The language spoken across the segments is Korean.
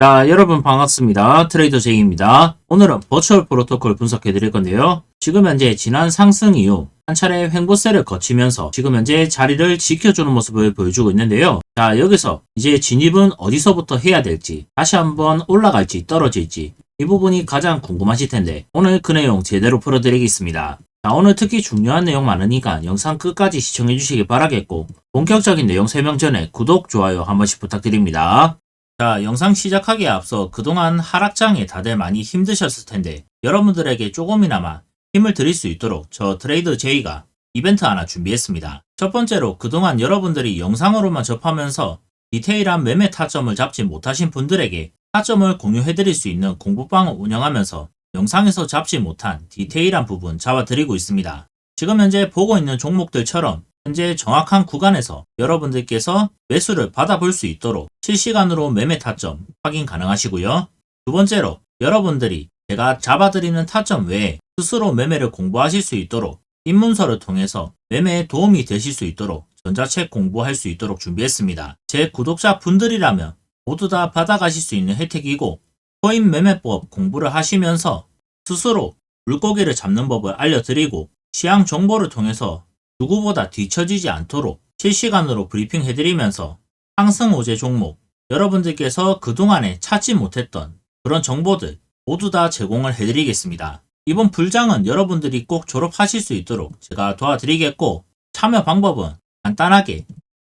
자, 여러분 반갑습니다. 트레이더 제이입니다. 오늘은 버추얼 프로토콜 분석해 드릴 건데요. 지금 현재 지난 상승 이후 한 차례 횡보세를 거치면서 지금 현재 자리를 지켜주는 모습을 보여주고 있는데요. 자, 여기서 이제 진입은 어디서부터 해야 될지, 다시 한번 올라갈지 떨어질지, 이 부분이 가장 궁금하실 텐데, 오늘 그 내용 제대로 풀어드리겠습니다. 자, 오늘 특히 중요한 내용 많으니까 영상 끝까지 시청해 주시기 바라겠고, 본격적인 내용 설명 전에 구독, 좋아요 한 번씩 부탁드립니다. 자, 영상 시작하기에 앞서 그동안 하락장에 다들 많이 힘드셨을 텐데, 여러분들에게 조금이나마 힘을 드릴 수 있도록 저 트레이더 제이가 이벤트 하나 준비했습니다. 첫 번째로 그동안 여러분들이 영상으로만 접하면서 디테일한 매매 타점을 잡지 못하신 분들에게 타점을 공유해드릴 수 있는 공부방을 운영하면서 영상에서 잡지 못한 디테일한 부분 잡아드리고 있습니다. 지금 현재 보고 있는 종목들처럼 현재 정확한 구간에서 여러분들께서 매수를 받아볼 수 있도록 실시간으로 매매 타점 확인 가능하시고요. 두 번째로 여러분들이 제가 잡아드리는 타점 외에 스스로 매매를 공부하실 수 있도록 입문서를 통해서 매매에 도움이 되실 수 있도록 전자책 공부할 수 있도록 준비했습니다. 제 구독자 분들이라면 모두 다 받아가실 수 있는 혜택이고 코인 매매법 공부를 하시면서 스스로 물고기를 잡는 법을 알려드리고 시황 정보를 통해서 누구보다 뒤처지지 않도록 실시간으로 브리핑 해드리면서 상승 호재 종목 여러분들께서 그동안에 찾지 못했던 그런 정보들 모두 다 제공을 해드리겠습니다. 이번 불장은 여러분들이 꼭 졸업하실 수 있도록 제가 도와드리겠고 참여 방법은 간단하게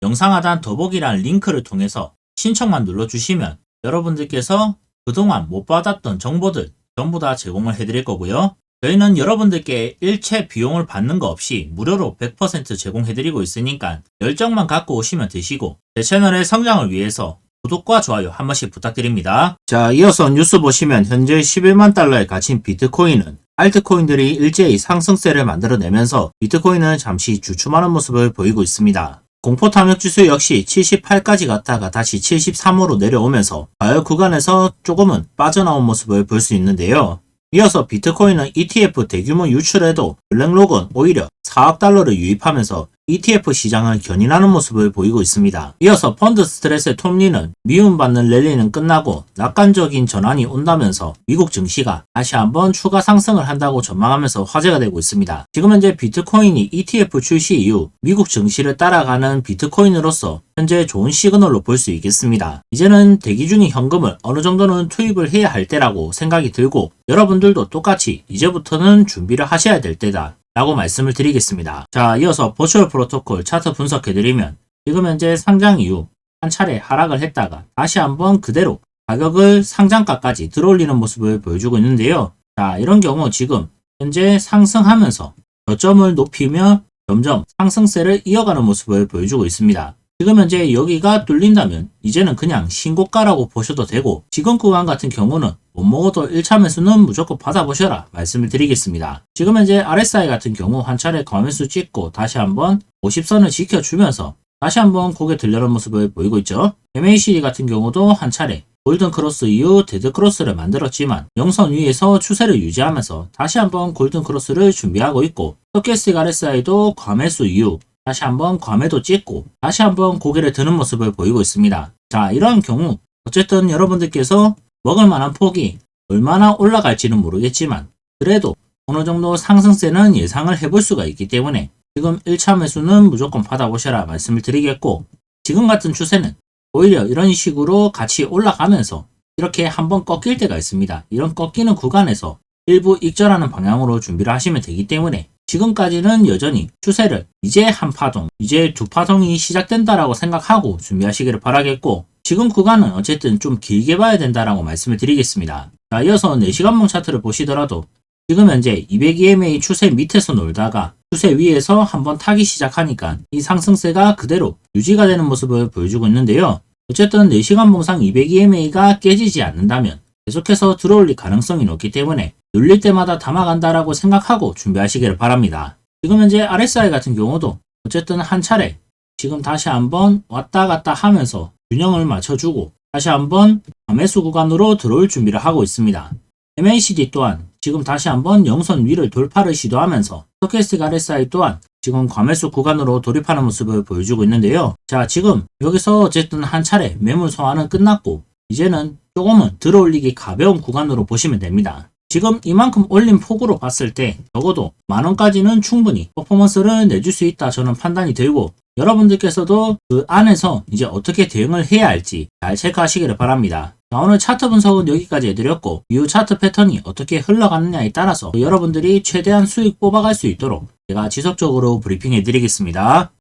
영상 하단 더보기란 링크를 통해서 신청만 눌러주시면 여러분들께서 그동안 못 받았던 정보들 전부 다 제공을 해드릴 거고요. 저희는 여러분들께 일체 비용을 받는 거 없이 무료로 100% 제공해드리고 있으니까 열정만 갖고 오시면 되시고 제 채널의 성장을 위해서 구독과 좋아요 한 번씩 부탁드립니다. 자, 이어서 뉴스 보시면 현재 11만 달러에 갇힌 비트코인은 알트코인들이 일제히 상승세를 만들어내면서 비트코인은 잠시 주춤하는 모습을 보이고 있습니다. 공포 탐욕 지수 역시 78까지 갔다가 다시 73으로 내려오면서 과열 구간에서 조금은 빠져나온 모습을 볼 수 있는데요. 이어서 비트코인은 ETF 대규모 유출에도 블랙록은 오히려 4억 달러를 유입하면서 ETF 시장을 견인하는 모습을 보이고 있습니다. 이어서 펀드 스트레스의 톱니는 미움받는 랠리는 끝나고 낙관적인 전환이 온다면서 미국 증시가 다시 한번 추가 상승을 한다고 전망하면서 화제가 되고 있습니다. 지금 현재 비트코인이 ETF 출시 이후 미국 증시를 따라가는 비트코인으로서 현재 좋은 시그널로 볼 수 있겠습니다. 이제는 대기 중인 현금을 어느 정도는 투입을 해야 할 때라고 생각이 들고 여러분들도 똑같이 이제부터는 준비를 하셔야 될 때다. 라고 말씀을 드리겠습니다. 자, 이어서 버추얼 프로토콜 차트 분석해드리면 지금 현재 상장 이후 한 차례 하락을 했다가 다시 한번 그대로 가격을 상장가까지 들어올리는 모습을 보여주고 있는데요. 자, 이런 경우 지금 현재 상승하면서 저점을 높이며 점점 상승세를 이어가는 모습을 보여주고 있습니다. 지금 현재 여기가 뚫린다면 이제는 그냥 신고가라고 보셔도 되고 지금 구간 같은 경우는 못 먹어도 1차 매수는 무조건 받아보셔라 말씀을 드리겠습니다. 지금 현재 RSI 같은 경우 한 차례 과매수 찍고 다시 한번 50선을 지켜주면서 다시 한번 고개 들려는 모습을 보이고 있죠. MACD 같은 경우도 한 차례 골든 크로스 이후 데드 크로스를 만들었지만 영선 위에서 추세를 유지하면서 다시 한번 골든 크로스를 준비하고 있고 스토캐스틱 RSI도 과매수 이후 다시 한번 과매도 찍고 다시 한번 고개를 드는 모습을 보이고 있습니다. 자, 이러한 경우 어쨌든 여러분들께서 먹을 만한 폭이 얼마나 올라갈지는 모르겠지만 그래도 어느 정도 상승세는 예상을 해볼 수가 있기 때문에 지금 1차 매수는 무조건 받아보셔라 말씀을 드리겠고 지금 같은 추세는 오히려 이런 식으로 같이 올라가면서 이렇게 한번 꺾일 때가 있습니다. 이런 꺾이는 구간에서 일부 익절하는 방향으로 준비를 하시면 되기 때문에 지금까지는 여전히 추세를 이제 한 파동, 이제 두 파동이 시작된다라고 생각하고 준비하시기를 바라겠고 지금 구간은 어쨌든 좀 길게 봐야 된다라고 말씀을 드리겠습니다. 자, 이어서 4시간봉 차트를 보시더라도 지금 현재 200EMA 추세 밑에서 놀다가 추세 위에서 한번 타기 시작하니까 이 상승세가 그대로 유지가 되는 모습을 보여주고 있는데요. 어쨌든 4시간 봉상 200EMA가 깨지지 않는다면 계속해서 들어올릴 가능성이 높기 때문에 눌릴 때마다 담아간다라고 생각하고 준비하시기를 바랍니다. 지금 현재 RSI 같은 경우도 어쨌든 한 차례 지금 다시 한번 왔다 갔다 하면서 균형을 맞춰주고 다시 한번 매수 구간으로 들어올 준비를 하고 있습니다. MACD 또한 지금 다시 한번 영선 위를 돌파를 시도하면서 스토캐스틱 RSI 또한 지금 과매수 구간으로 돌입하는 모습을 보여주고 있는데요. 자, 지금 여기서 어쨌든 한 차례 매물 소화는 끝났고 이제는 조금은 들어올리기 가벼운 구간으로 보시면 됩니다. 지금 이만큼 올린 폭으로 봤을 때 적어도 만원까지는 충분히 퍼포먼스를 내줄 수 있다 저는 판단이 들고 여러분들께서도 그 안에서 이제 어떻게 대응을 해야 할지 잘 체크하시기를 바랍니다. 자, 오늘 차트 분석은 여기까지 해드렸고 이후 차트 패턴이 어떻게 흘러가느냐에 따라서 여러분들이 최대한 수익 뽑아갈 수 있도록 제가 지속적으로 브리핑해 드리겠습니다.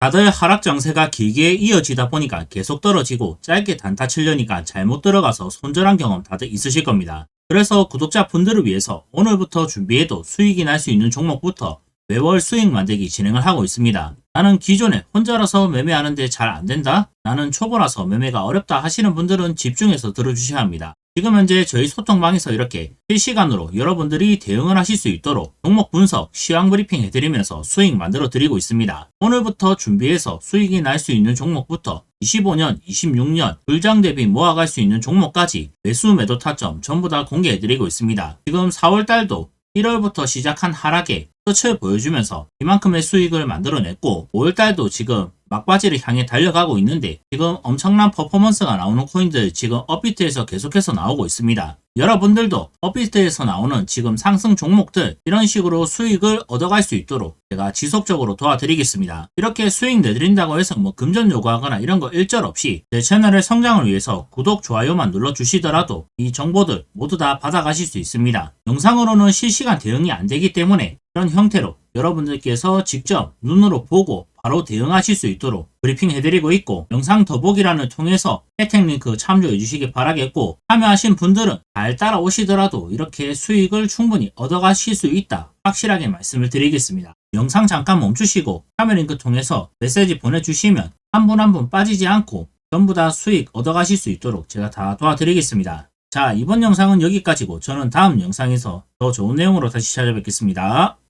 다들 하락 장세가 길게 이어지다 보니까 계속 떨어지고 짧게 단타 치려니까 잘못 들어가서 손절한 경험 다들 있으실 겁니다. 그래서 구독자 분들을 위해서 오늘부터 준비해도 수익이 날 수 있는 종목부터 매월 수익 만들기 진행을 하고 있습니다. 나는 기존에 혼자라서 매매하는데 잘 안 된다? 나는 초보라서 매매가 어렵다 하시는 분들은 집중해서 들어주셔야 합니다. 지금 현재 저희 소통방에서 이렇게 실시간으로 여러분들이 대응을 하실 수 있도록 종목 분석, 시황 브리핑 해드리면서 수익 만들어 드리고 있습니다. 오늘부터 준비해서 수익이 날 수 있는 종목부터 25년, 26년 불장 대비 모아갈 수 있는 종목까지 매수 매도 타점 전부 다 공개해 드리고 있습니다. 지금 4월 달도 1월부터 시작한 하락에 끝을 보여주면서 이만큼의 수익을 만들어냈고 5월달도 지금 막바지를 향해 달려가고 있는데 지금 엄청난 퍼포먼스가 나오는 코인들 지금 업비트에서 계속해서 나오고 있습니다. 여러분들도 업비트에서 나오는 지금 상승 종목들 이런 식으로 수익을 얻어갈 수 있도록 제가 지속적으로 도와드리겠습니다. 이렇게 수익 내드린다고 해서 뭐 금전 요구하거나 이런 거 일절 없이 제 채널의 성장을 위해서 구독, 좋아요만 눌러주시더라도 이 정보들 모두 다 받아가실 수 있습니다. 영상으로는 실시간 대응이 안 되기 때문에 이런 형태로 여러분들께서 직접 눈으로 보고 바로 대응하실 수 있도록 브리핑 해드리고 있고 영상 더보기란을 통해서 혜택 링크 참조해 주시기 바라겠고 참여하신 분들은 잘 따라오시더라도 이렇게 수익을 충분히 얻어가실 수 있다 확실하게 말씀을 드리겠습니다. 영상 잠깐 멈추시고 참여 링크 통해서 메시지 보내주시면 한 분 한 분 빠지지 않고 전부 다 수익 얻어가실 수 있도록 제가 다 도와드리겠습니다. 자 이번 영상은 여기까지고 저는 다음 영상에서 더 좋은 내용으로 다시 찾아뵙겠습니다.